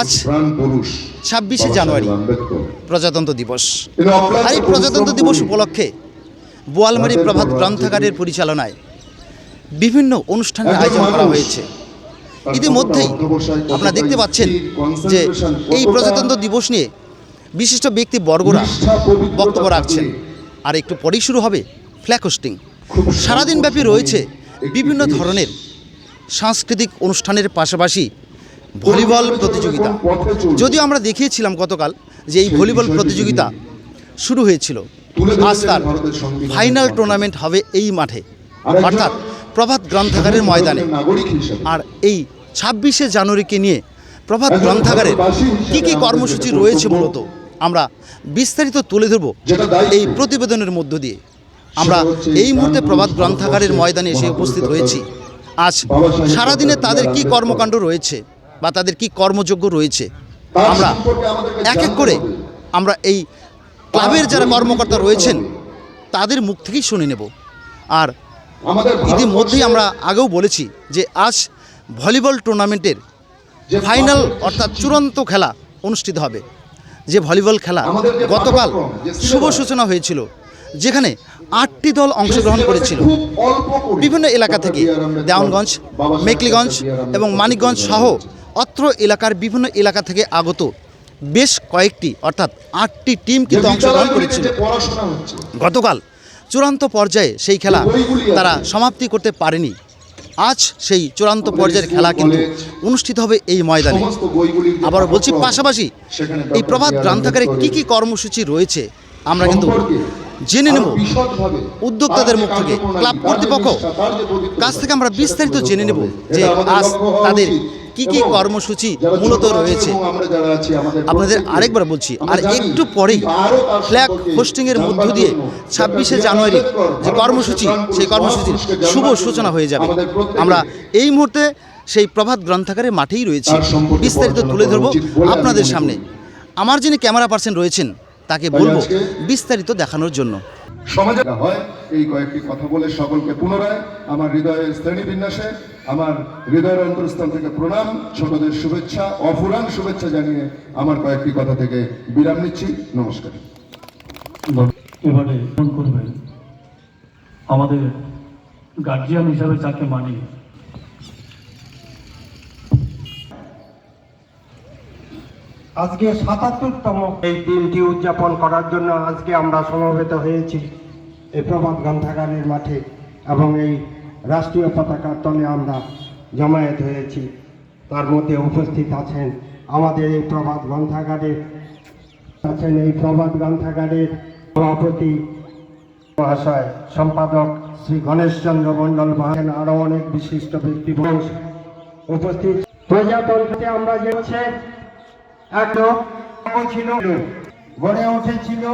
আজ ছাব্বিশে জানুয়ারি প্রজাতন্ত্র দিবস। আর এই প্রজাতন্ত্র দিবস উপলক্ষে বোয়ালমারি প্রভাত গ্রন্থাগারের পরিচালনায় বিভিন্ন অনুষ্ঠানের আয়োজন করা হয়েছে। ইতিমধ্যেই আপনারা দেখতে পাচ্ছেন যে এই প্রজাতন্ত্র দিবস নিয়ে বিশিষ্ট ব্যক্তি বর্গরা বক্তব্য রাখছেন। আর একটু পরেই শুরু হবে ফ্ল্যাগ হোস্টিং। খুব সারাদিন ব্যাপী রয়েছে বিভিন্ন ধরনের সাংস্কৃতিক অনুষ্ঠানের পাশাপাশি ভলিবল প্রতিযোগিতা। যদিও আমরা দেখিয়েছিলাম গতকাল যে এই ভলিবল প্রতিযোগিতা শুরু হয়েছিল। আজ তার ফাইনাল টুর্নামেন্ট হবে এই মাঠে। অর্থাৎ প্রভাত গ্রন্থাগারের ময়দানে। আর এই ছাব্বিশে জানুয়ারিকে নিয়ে প্রভাত গ্রন্থাগারের কী কী কর্মসূচি রয়েছে মূলত? আমরা বিস্তারিত তুলে ধরব এই প্রতিবেদনের মধ্য দিয়ে। আমরা এই মুহূর্তে প্রভাত গ্রন্থাগারের ময়দানে এসে উপস্থিত হয়েছি আজ সারাদিনে তাদের কি কর্মকাণ্ড রয়েছে? বা তাদের কি কর্মযোগ্য রয়েছে? আমরা এক এক করে আমরা এই ক্লাবের যারা কর্মকর্তা রয়েছেন তাদের মুখ থেকেই শুনে নেব। আর ইতিমধ্যেই আমরা আগেও বলেছি যে আজ ভলিবল টুর্নামেন্টের ফাইনাল অর্থাৎ চূড়ান্ত খেলা অনুষ্ঠিত হবে। যে ভলিবল খেলা গতকাল শুভ সূচনা হয়েছিল যেখানে আটটি দল অংশগ্রহণ করেছিল। বিভিন্ন এলাকা থেকে দেওয়ানগঞ্জ মেকলিগঞ্জ এবং মানিকগঞ্জ সহ অত্র এলাকার বিভিন্ন এলাকা থেকে আগত বেশ কয়েকটি অর্থাৎ আটটি টিম কিন্তু অংশগ্রহণ করেছিল। গতকাল চূড়ান্ত পর্যায়ে সেই খেলা তারা সমাপ্তি করতে পারেনি। আজ সেই চূড়ান্ত পর্যায়ের খেলা কিন্তু অনুষ্ঠিত হবে এই ময়দানে। আবার বলছি পাশাপাশি এই প্রভাত গ্রন্থাগারে কি কি কর্মসূচি রয়েছে আমরা কিন্তু জেনে নেব উদ্যোক্তাদের মুখ থেকে, ক্লাব কর্তৃপক্ষ কাছ থেকে আমরা বিস্তারিত জেনে নেব যে আজ তাদের। কি কি কর্মসূচি মূলত রয়েছে। আপনাদের আরেকবার বলছি আর একটু পরেই ফ্ল্যাগ হোস্টিংয়ের মধ্য দিয়ে ছাব্বিশে জানুয়ারি যে কর্মসূচি সেই কর্মসূচির শুভ সূচনা হয়ে যাবে। আমরা এই মুহূর্তে সেই প্রভাত গ্রন্থাগারের মাঠেই রয়েছি। বিস্তারিত তুলে ধরবো আপনাদের সামনে। আমার যিনি ক্যামেরা পার্সন রয়েছেন তাকে বলব বিস্তারিত দেখানোর জন্য। সমাজে হয় এই কয়েকটি কথা বলে সকলকে পুনরায় আমার হৃদয়ের শ্রেণি বিন্যাসে আমার হৃদয়ের অন্তরস্থান থেকে প্রণাম ছোটদের শুভেচ্ছা অফুরান শুভেচ্ছা জানিয়ে আমার কয়েকটি কথা থেকে বিরাম নিচ্ছি। নমস্কার। এবারে ফোন করবেন। আমাদের গার্জিয়ান হিসাবে যাকে মানি আজকে সাতাত্তরতম এই দিনটি উদযাপন করার জন্য আজকে আমরা সমবেত হয়েছি এই প্রভাত গ্রন্থাগারের মাঠে এবং এই রাষ্ট্রীয় পতাকার তলে আমরা জমায়েত হয়েছি। তার মধ্যে উপস্থিত আছেন আমাদের এই প্রভাত গ্রন্থাগারের আছেন এই প্রভাত গ্রন্থাগারের সভাপতি মহাশয় সম্পাদক শ্রী গণেশচন্দ্র মণ্ডল মহাশয়, আরও অনেক বিশিষ্ট ব্যক্তি উপস্থিত। প্রজাতন্ত্রে আমরা যে গড়ে উঠেছিল।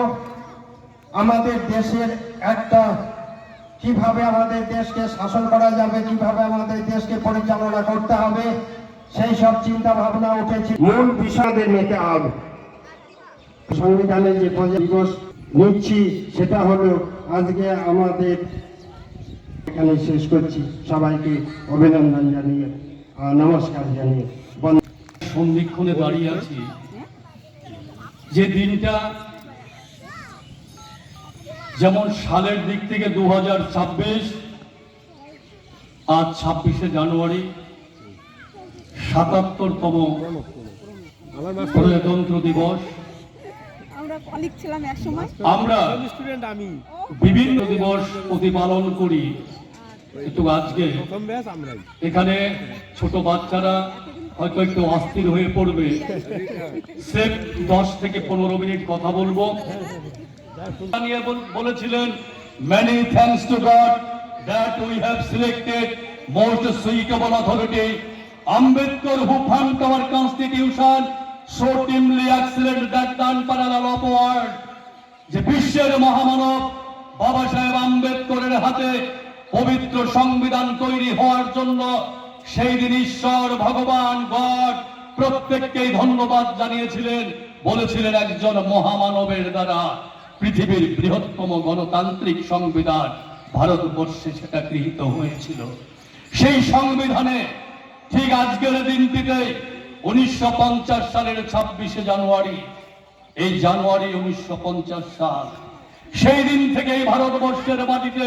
আমাদের দেশের একটা, কীভাবে আমাদের দেশকে শাসন করা যাবে, কীভাবে আমাদের দেশকে পরিচালনা করতে হবে, সেই সব চিন্তা ভাবনা উঠেছে মূল বিষয়দের নিতে হবে সংবিধানে যে দিবস নিচ্ছি, সেটা হলো আজকে আমাদের এখানে শেষ করছি। সবাইকে অভিনন্দন জানিয়ে নমস্কার জানিয়ে। সন্ধিক্ষণে দাঁড়িয়ে আছি। যে দিনটা যেমন সালের দিক থেকে দুহাজার ছাব্বিশ আজ ছাব্বিশে জানুয়ারি সাতাত্তরতম প্রজাতন্ত্র দিবস। আমরা কলিগ ছিলাম এক সময়। আমরা বিভিন্ন দিবস প্রতিপালন করি। কিন্তু আজকে এখানে ছোট বাচ্চারা হয়তো একটু অস্থির হয়ে পড়বে। সেফ দশ থেকে পনেরো মিনিট কথা বলব। বলেছিলেন thanks to God that we have selected most suitable authority Ambedkar who fund our constitution so timely excellent that done parallel upward যে বিশ্বের মহামানব বাবা সাহেব আম্বেদকরের হাতে পবিত্র সংবিধান তৈরি হওয়ার জন্য সেই দিন ঈশ্বর, ভগবান, গড প্রত্যেককেই ধন্যবাদ জানিয়েছিলেন। বলেছিলেন একজন মহামানবের দ্বারা পৃথিবীর বৃহত্তম গণতান্ত্রিক সংবিধান ভারতবর্ষে সেটা গৃহীত হয়েছিল। সেই সংবিধানে ঠিক আজকের দিনটিতে উনিশশো পঞ্চাশ সালের ছাব্বিশে জানুয়ারি, এই জানুয়ারি উনিশশো পঞ্চাশ সাল, সেই দিন থেকেই ভারতবর্ষের মাটিতে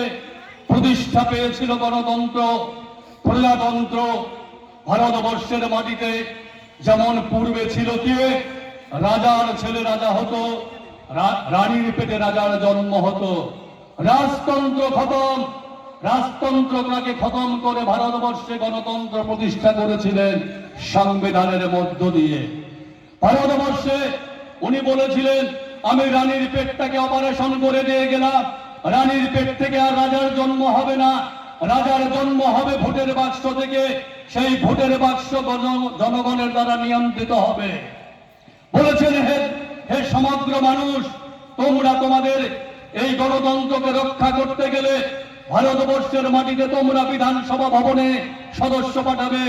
প্রতিষ্ঠা পেয়েছিল গণতন্ত্র। প্রজাতন্ত্র ভারতবর্ষের মাটিতে যেমন পূর্বে ছিল কি, রাজার ছেলে রাজা হতো রানীর পেটে রাজার জন্ম হতো। রাজতন্ত্র খতম রাজতন্ত্রটাকে খতম করে ভারতবর্ষে গণতন্ত্র প্রতিষ্ঠা করেছিলেন সংবিধানের মধ্য দিয়ে। ভারতবর্ষে উনি বলেছিলেন, আমি রানীর পেটটাকে অপারেশন করে দিয়ে গেলাম। রানীর পেট থেকে আর রাজার জন্ম হবে না। রাজার জন্ম হবে ভোটের বাক্স থেকে, সেই ভোটের বাক্স জনগণের দ্বারা নিয়ন্ত্রিত হবে। বলেছেন, হে হে সমগ্র মানুষ, তোমরা তোমাদের এই গণতন্ত্রকে রক্ষা করতে গেলে ভারতবর্ষের মাটিতে তোমরা বিধানসভা ভবনে সদস্য পাঠাবে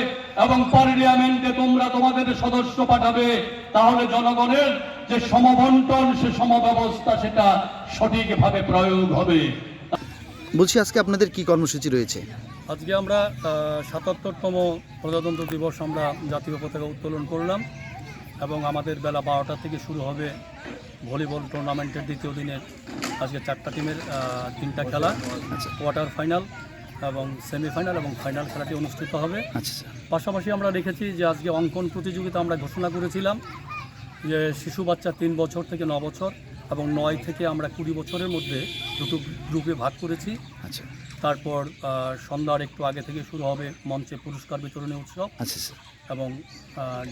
এবং পার্লিয়ামেন্টে তোমরা তোমাদের সদস্য পাঠাবে। তাহলে জনগণের যে সমবন্টন, সে সমব্যবস্থা সেটা সঠিকভাবে প্রয়োগ হবে। বলছি আজকে আপনাদের কি কর্মসূচি রয়েছে? আজকে আমরা সাতাত্তরতম প্রজাতন্ত্র দিবস আমরা জাতীয় পতাকা উত্তোলন করলাম এবং আমাদের বেলা বারোটা থেকে শুরু হবে ভলিবল টুর্নামেন্টের দ্বিতীয় দিনের আজকে চারটা টিমের তিনটা খেলা কোয়ার্টার ফাইনাল এবং সেমিফাইনাল এবং ফাইনাল খেলাটি অনুষ্ঠিত হবে। আচ্ছা পাশাপাশি আমরা দেখেছি যে আজকে অঙ্কন প্রতিযোগিতা আমরা ঘোষণা করেছিলাম যে শিশু বাচ্চা তিন বছর থেকে ন বছর এবং নয় থেকে আমরা কুড়ি বছরের মধ্যে দুটো গ্রুপে ভাগ করেছি। আচ্ছা। তারপর সন্ধ্যার একটু আগে থেকে শুরু হবে মঞ্চে পুরস্কার বিতরণী উৎসব আচ্ছা আচ্ছা। এবং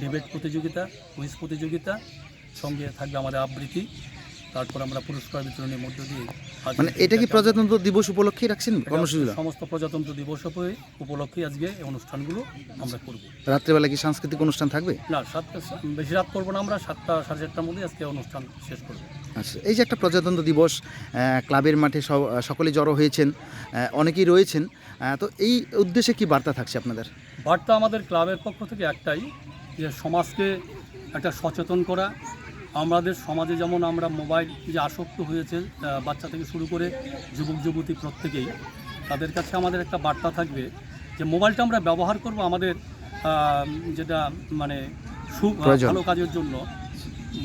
ডিবেট প্রতিযোগিতা কুইজ প্রতিযোগিতা সঙ্গে থাকবে আমাদের আবৃত্তি। তারপর আমরা পুরস্কার বিতরণের মধ্য দিয়ে মানে এটা কি প্রজাতন্ত্র দিবস উপলক্ষে রাখছেন এটা কর্মসূচিগুলো সমস্ত প্রজাতন্ত্র দিবস উপে- উপলক্ষে আজকে এই অনুষ্ঠানগুলো আমরা করব। রাত্রেবেলা কি সাংস্কৃতিক অনুষ্ঠান থাকবে? না সাতটা বেশি রাত করব না আমরা সাতটা সাড়ে সাতটার মধ্যে আজকে অনুষ্ঠান শেষ করব। আচ্ছা এই যে একটা প্রজাতন্ত্র দিবস ক্লাবের মাঠে সব সকলে জড়ো হয়েছেন অনেকেই রয়েছেন তো এই উদ্দেশ্যে কি বার্তা থাকছে আপনাদের? বার্তা আমাদের ক্লাবের পক্ষ থেকে একটাই যে সমাজকে একটা সচেতন করা আমাদের সমাজে যেমন আমরা মোবাইল যে আসক্ত হয়েছে বাচ্চা থেকে শুরু করে যুবক যুবতী প্রত্যেকেই তাদের কাছে আমাদের একটা বার্তা থাকবে যে মোবাইলটা আমরা ব্যবহার করব আমাদের যেটা মানে সু প্রয়োজন। ভালো কাজের জন্য।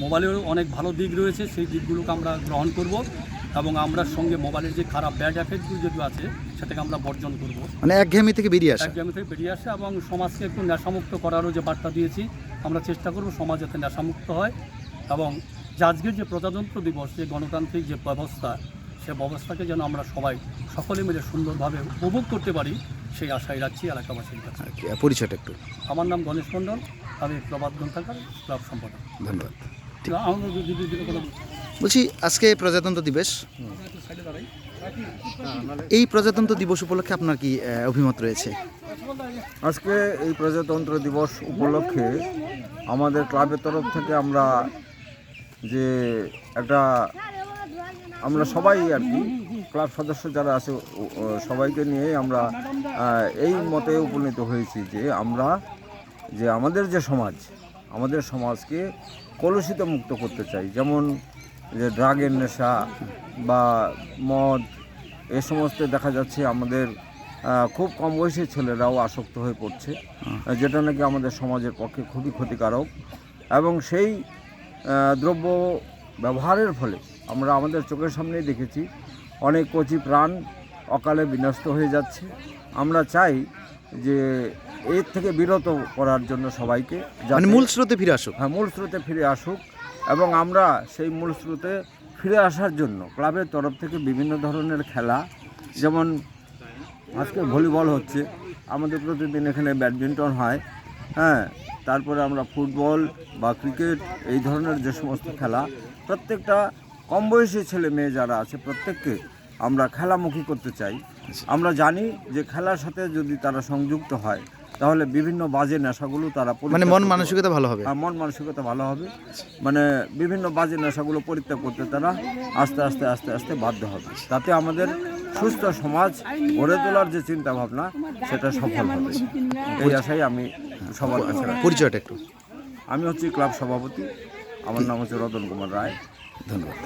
মোবাইলেরও অনেক ভালো দিক রয়েছে সেই দিকগুলোকে আমরা গ্রহণ করব এবং আমরা সঙ্গে মোবাইলের যে খারাপ ব্যাড এফেক্টগুলো যেগুলো আছে সেটাকে আমরা বর্জন করব। মানে একঘেয়েমি থেকে বেরিয়ে আসা। একজামি থেকে বেরিয়ে আসে এবং সমাজকে একটু নেশামুক্ত করারও যে বার্তা দিয়েছি আমরা চেষ্টা করব সমাজ যাতে নেশামুক্ত হয়। এবং যে আজকের যে প্রজাতন্ত্র দিবস যে গণতান্ত্রিক যে ব্যবস্থা সে ব্যবস্থাকে যেন আমরা সবাই সকলে মিলে সুন্দরভাবে উপভোগ করতে পারি সেই আশায় রাখছি এলাকাবাসীর কাছে। পরিচয়টা একটু। আমার নাম গণেশ মণ্ডল আমি প্রবাদ গ্রন্থাগার ক্লাব সম্পাদক। ধন্যবাদ। আমাদের বলছি আজকে প্রজাতন্ত্র দিবস। এই প্রজাতন্ত্র দিবস উপলক্ষে আপনার কি অভিমত রয়েছে? আজকে এই প্রজাতন্ত্র দিবস উপলক্ষে আমাদের ক্লাবের তরফ থেকে আমরা যে একটা আমরা সবাই আর কি ক্লাব সদস্য যারা আছে সবাইকে নিয়ে আমরা এই মতে উপনীত হয়েছি যে আমরা যে আমাদের যে সমাজ, আমাদের সমাজকে কলুষিত মুক্ত করতে চাই। যেমন যে ড্রাগের নেশা বা মদ, এ সমস্ত দেখা যাচ্ছে আমাদের খুব কম বয়সী ছেলেরাও আসক্ত হয়ে পড়ছে, যেটা নাকি আমাদের সমাজের পক্ষে খুবই ক্ষতিকারক। এবং সেই দ্রব্য ব্যবহারের ফলে আমরা আমাদের চোখের সামনেই দেখেছি অনেক কচি প্রাণ অকালে বিনষ্ট হয়ে যাচ্ছে। আমরা চাই যে এর থেকে বিরত করার জন্য সবাইকে মানে মূল স্রোতে ফিরে আসুক। হ্যাঁ মূল স্রোতে ফিরে আসুক এবং আমরা সেই মূল স্রোতে ফিরে আসার জন্য ক্লাবের তরফ থেকে বিভিন্ন ধরনের খেলা যেমন আজকে ভলিবল হচ্ছে। আমাদের প্রতিদিন এখানে ব্যাডমিন্টন হয়। হ্যাঁ তারপরে আমরা ফুটবল বা ক্রিকেট এই ধরনের যে সমস্ত খেলা প্রত্যেকটা কম বয়সী ছেলে মেয়ে যারা আছে প্রত্যেককে আমরা খেলামুখী করতে চাই। আমরা জানি যে খেলার সাথে যদি তারা সংযুক্ত হয় তাহলে বিভিন্ন বাজে নেশাগুলো তারা মানে মন মানসিকতা ভালো হবে। আর মন মানসিকতা ভালো হবে। মানে বিভিন্ন বাজে নেশাগুলো পরিত্যাগ করতে তারা আস্তে আস্তে আস্তে আস্তে বাধ্য হবে। তাতে আমাদের সুস্থ সমাজ গড়ে তোলার যে চিন্তা ভাবনা সেটা সফল হবে। এই আশাই আমি সবার কাছে পরিচয়টা একটু। আমি হচ্ছি ক্লাব সভাপতি। আমার নাম হচ্ছে রতন কুমার রায়। ধন্যবাদ।